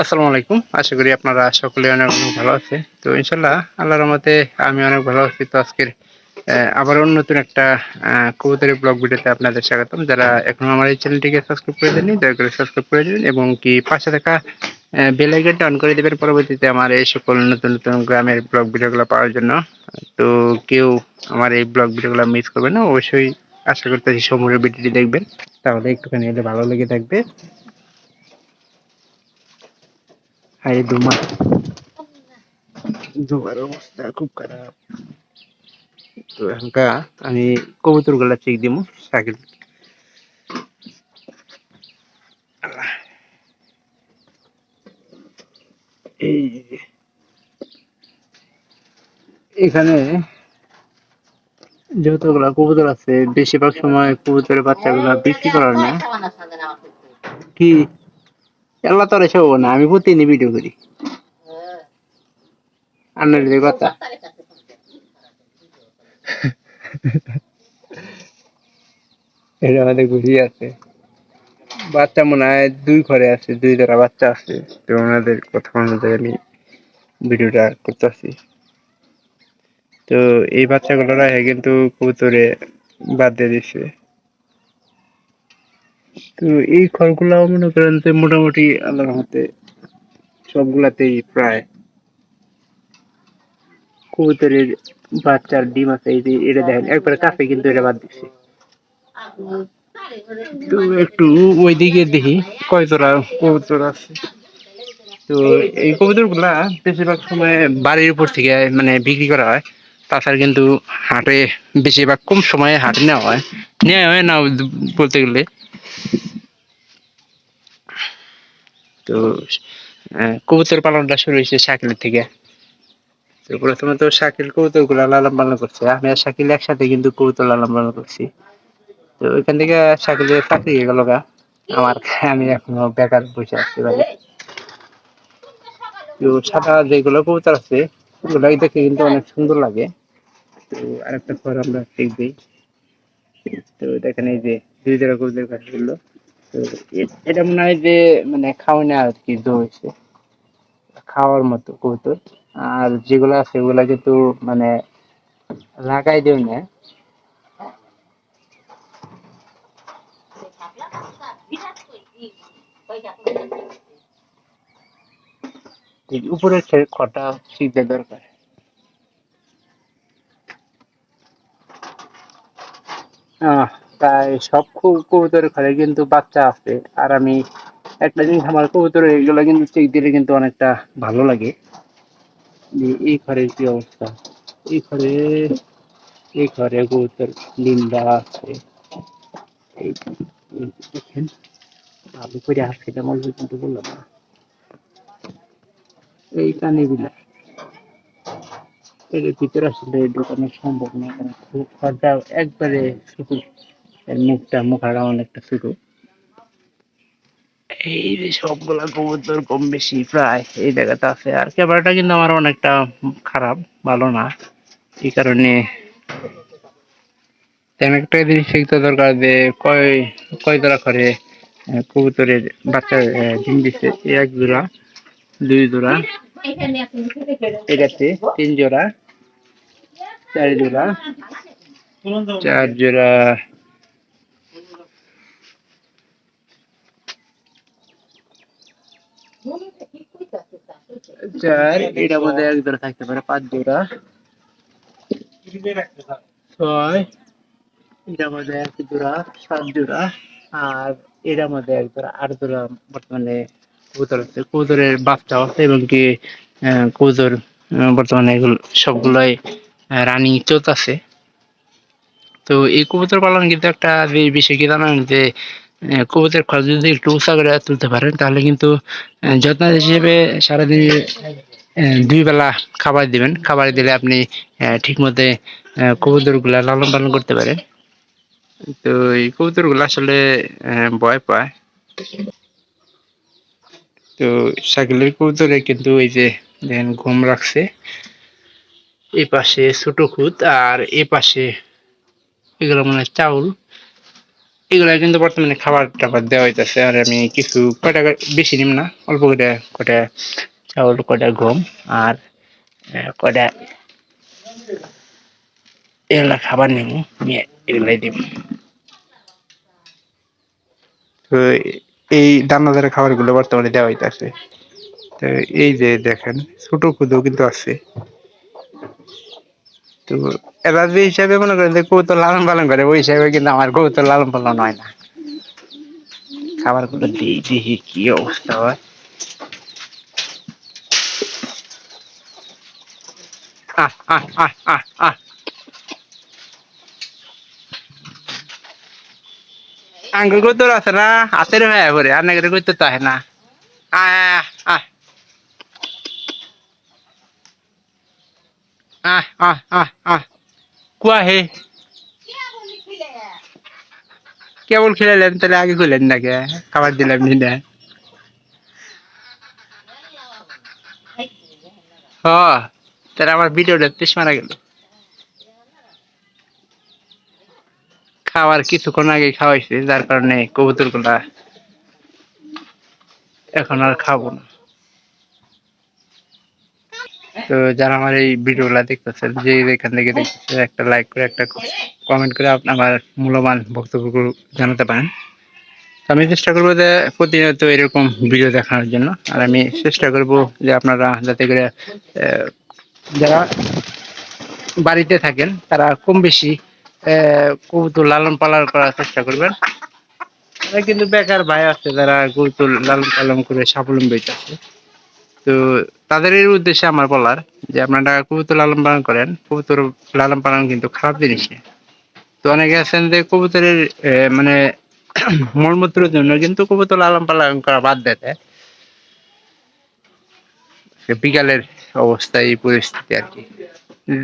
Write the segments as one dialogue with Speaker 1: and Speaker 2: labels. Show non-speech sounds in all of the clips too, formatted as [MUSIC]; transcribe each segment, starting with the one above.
Speaker 1: আসসালামু আলাইকুম। আশা করি আপনারা সকলে অনেক অনেক ভালো আছে। তো ইনশাল্লাহ আল্লাহর রহমতে আমি অনেক ভালো আছি। তো আজকের আবারও নতুন একটা কবুতরের ব্লগ ভিডিওতে আপনাদের স্বাগতম। যারা এখনও আমার এই চ্যানেলটিকে সাবস্ক্রাইব করে দেননি, দয়া করে সাবস্ক্রাইব করে দিন এবং কি পাশে থাকা বেল আইকনটা অন করে দেবেন পরবর্তীতে আমার এই সকল নতুন নতুন গ্রামের ব্লগ ভিডিওগুলো পাওয়ার জন্য। তো কেউ আমার এই ব্লগ ভিডিওগুলো মিস করবে না, অবশ্যই আশা করতেছি সমুদ্র ভিডিওটি দেখবেন। তাহলে একটুখানি হলে ভালো লেগে থাকবে। হাই দুমা। দুমার অবস্থা খুব খারাপ। তো এখনকার আমি কবুতরগুলা চেক দিব সাইকেল। এই। এখানে যতগুলা কবুতর আছে বেশিরভাগ সময় কবুতরের বাচ্চাগুলা বিক্রি করার না। কি? আল্লাহ তোর এসব না, আমি প্রতিদিনই ভিডিও করি। আন্নার কথা। এটা আমাদের ঘুরি আছে। বাচ্চা মনে হয় দুই ঘরে আছে, দুই জোড়া বাচ্চা আছে। তো ওনাদের কথা অনুযায়ী আমি ভিডিওটা করতেছি। তো এই বাচ্চাগুলো রাখে কিন্তু কবুতরে বাদ দিয়ে দিচ্ছে তো এই খড়গুলাও মনে করেন যে মোটামুটি আল্লাহর মতে সবগুলাতেই প্রায় কবুতরের বাচ্চার ডিম আছে, এই যে এটা দেখেন, একবারে কাছে কিন্তু এটা বাদ দিচ্ছে তো একটু ওইদিকে দেখি কয় জোড়া কবুতর আছে। তো এই কবুতরগুলা বেশিরভাগ সময় বাড়ির উপর থেকে মানে বিক্রি করা হয়। তাছাড়া কিন্তু হাটে বেশিরভাগ কম সময়ে হাটে নেওয়া হয়। নেওয়া হয় না বলতে গেলে। তো কবুতর পালনটা শুরু হয়েছে শাকিলের থেকে। তো প্রথমে তো শাকিল কবুতরগুলা লালন পালন করছে। আমি আর শাকিল একসাথে কিন্তু কবুতর লালন পালন করছি। তো ওইখান থেকে শাকিলের চাকরি হয়ে গেল গা। আমার আমি এখনও বেকার বসে আছি বাড়ি। তো সাদা যেগুলো কবুতর আছে ওগুলো দেখে কিন্তু অনেক সুন্দর লাগে। তো আরেকটা ঘর আমরা দিই তো দেখেন এই যে জায়গা কবুতর ঘাসগুলো তো এটা মনে হয় যে মানে খাওয়ানো আর কি হয়েছে। খাওয়ার মতো কবুতর। আর যেগুলো আছে, ওগুলা কিন্তু মানে লাগাই দেও না। উপরের খটা শিখতে দরকার। আহ। তাই সব কবু- কবুতরের ঘরে কিন্তু বাচ্চা আছে। আর আমি একটা জিনিস আমার কবুতরের এগুলো কিন্তু চেক দিলে কিন্তু অনেকটা ভালো লাগে। এই ঘরের কি অবস্থা? এই ঘরে এই ঘরে কবুতর লিন্ডা আছে। ভালো করে আসছে এটা মজবুত কিন্তু বললাম না। এই কানে এর ভিতরে আসলে ঢোকানো সম্ভব না। কারণ খুব ঘরটা একবারে ছোট এর মুখটা মুখাটা অনেকটা ছোট এই যে সবগুলা কবুতর কম বেশি, প্রায় এই জায়গাতে আছে। আর ক্যামেরাটা কিন্তু আমার অনেকটা খারাপ, ভালো না। এই কারণে একটা জিনিস শিখতে দরকার যে কয় কয় জোড়া করে কবুতরের বাচ্চা ডিম দিচ্ছে এক জোড়া, দুই জোড়া এটাতে তিন জোড়া, চার জোড়া চার জোড়া চার এটার মধ্যে এক জোড়া থাকতে পারে, পাঁচ জোড়া। ছয় এটার মধ্যে এক জোড়া, সাত জোড়া, আর এটার মধ্যে এক জোড়া, আট জোড়া বর্তমানে কবুতর আছে। কবুতরের বাচ্চা আছে এবং কি কবুতর বর্তমানে এগুলো সবগুলোই রানিং চলতেছে। তো এই কবুতর পালন কিন্তু একটা যে বিষয় কি জানেন যে কবুতরের খরচ যদি একটু উঁচা করে তুলতে পারেন, তাহলে কিন্তু যত্ন হিসেবে সারাদিন দুই বেলা খাবার দিবেন। খাবার দিলে আপনি ঠিক মতো কবুতরগুলা লালন পালন করতে পারেন। তো এই কবুতরগুলো আসলে ভয় পায়। তো সাইকেলের কবুতরে কিন্তু এই যে দেখেন ঘুম রাখছে। এই পাশে ছোট খুদ আর এ পাশে এগুলো মানে চাউল। এগুলা কিন্তু বর্তমানে খাবার টাবার দেওয়া হইতেছে, আর আমি কিছু কয়টা বেশি নিম না, অল্প করে, কয়টা চাউল, কয়টা গম, আর কয়টা এগুলা খাবার নিব নিয়ে এগুলাই দিব তো এই দানাদার খাবারগুলো বর্তমানে দেওয়া হইতেছে। তো এই যে দেখেন, ছোট ক্ষুদো কিন্তু আছে। তো এরা যে হিসাবে মনে করেন যে কৌতল লালন পালন করে, ওই হিসাবে কিন্তু আমার কৌতল লালন পালন হয় না। খাবারগুলো দিই, দেখি কি অবস্থা হয়। আঙ্গুল কৌতল আছে না? হাতের হয়ে পরে আর নাকি কইতে তো না আহ আহ আহ আহ কেবল খেলালেন, তাহলে আগে খুলেন না কে খাবার দিলাম নি না হ তাহলে আমার ভিডিওটা তেস মারা গেল। খাবার কিছুক্ষণ আগে খাওয়াইছে যার কারণে কবুতরগুলা এখন আর খাব না তো যারা আমার এই ভিডিওগুলা দেখতেছেন, যে এখান থেকে দেখতেছেন একটা লাইক করে, একটা কমেন্ট করে আপনি আমার মূল্যবান বক্তব্য জানাতে পারেন। আমি চেষ্টা করব যে প্রতিনিয়ত এরকম ভিডিও দেখানোর জন্য। আর আমি চেষ্টা করব যে আপনারা যাতে করে যারা বাড়িতে থাকেন, তারা কম বেশি কবুতর লালন পালন করার চেষ্টা করবেন। অনেক কিন্তু বেকার ভাই আছে যারা কবুতর লালন পালন করে স্বাবলম্বী হইতেছে। তো তাদের উদ্দেশ্যে আমার বলার যে আপনারা কবুতর লালন পালন করেন, কবুতর লালন পালন কিন্তু খারাপ জিনিস না। তো অনেকে আছেন যে কবুতরের মানে [CLEARS THROAT] মলমূত্রের জন্য কিন্তু কবুতর লালন পালন করা বাদ দেয় বিকালের অবস্থা, এই পরিস্থিতি আর কি।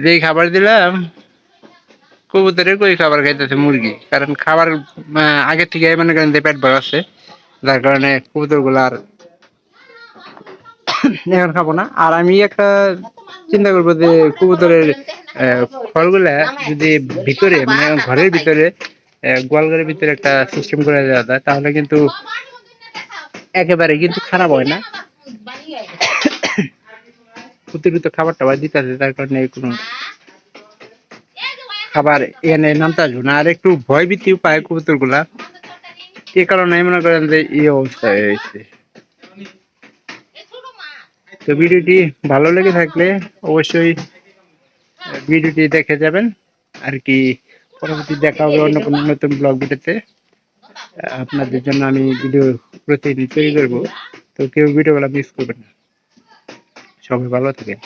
Speaker 1: যেই খাবার দিলাম কবুতরের কই খাবার খাইতেছে মুরগি? কারণ খাবার আগে থেকে মনে করেন যে পেট ভরা আছে। যার কারণে কবুতরগুলো আর এখন খাব না। আর আমি একটা চিন্তা করব যে কবুতরের ফলগুলা যদি ভিতরে মানে ঘরের ভিতরে গোয়ালঘরের ভিতরে একটা সিস্টেম করে দেওয়া যায়, তাহলে কিন্তু একেবারে কিন্তু খারাপ হয় না। অতিরিক্ত খাবার টাবার দিতে আছে তার কারণে কোনো খাবার এনে নামতে আসব না। আর একটু ভয় ভীতিও পায় কবুতরগুলা এ কারণে মনে করেন যে এই অবস্থা হয়েছে তো ভিডিওটি ভালো লেগে থাকলে অবশ্যই ভিডিওটি দেখে যাবেন। আর কি, পরবর্তী দেখা হবে অন্য কোনো নতুন ব্লগ ভিডিওতে। আপনাদের জন্য আমি ভিডিও প্রতিদিন তৈরি করব। তো কেউ ভিডিওগুলো মিস করবেন না। সবাই ভালো থাকেন।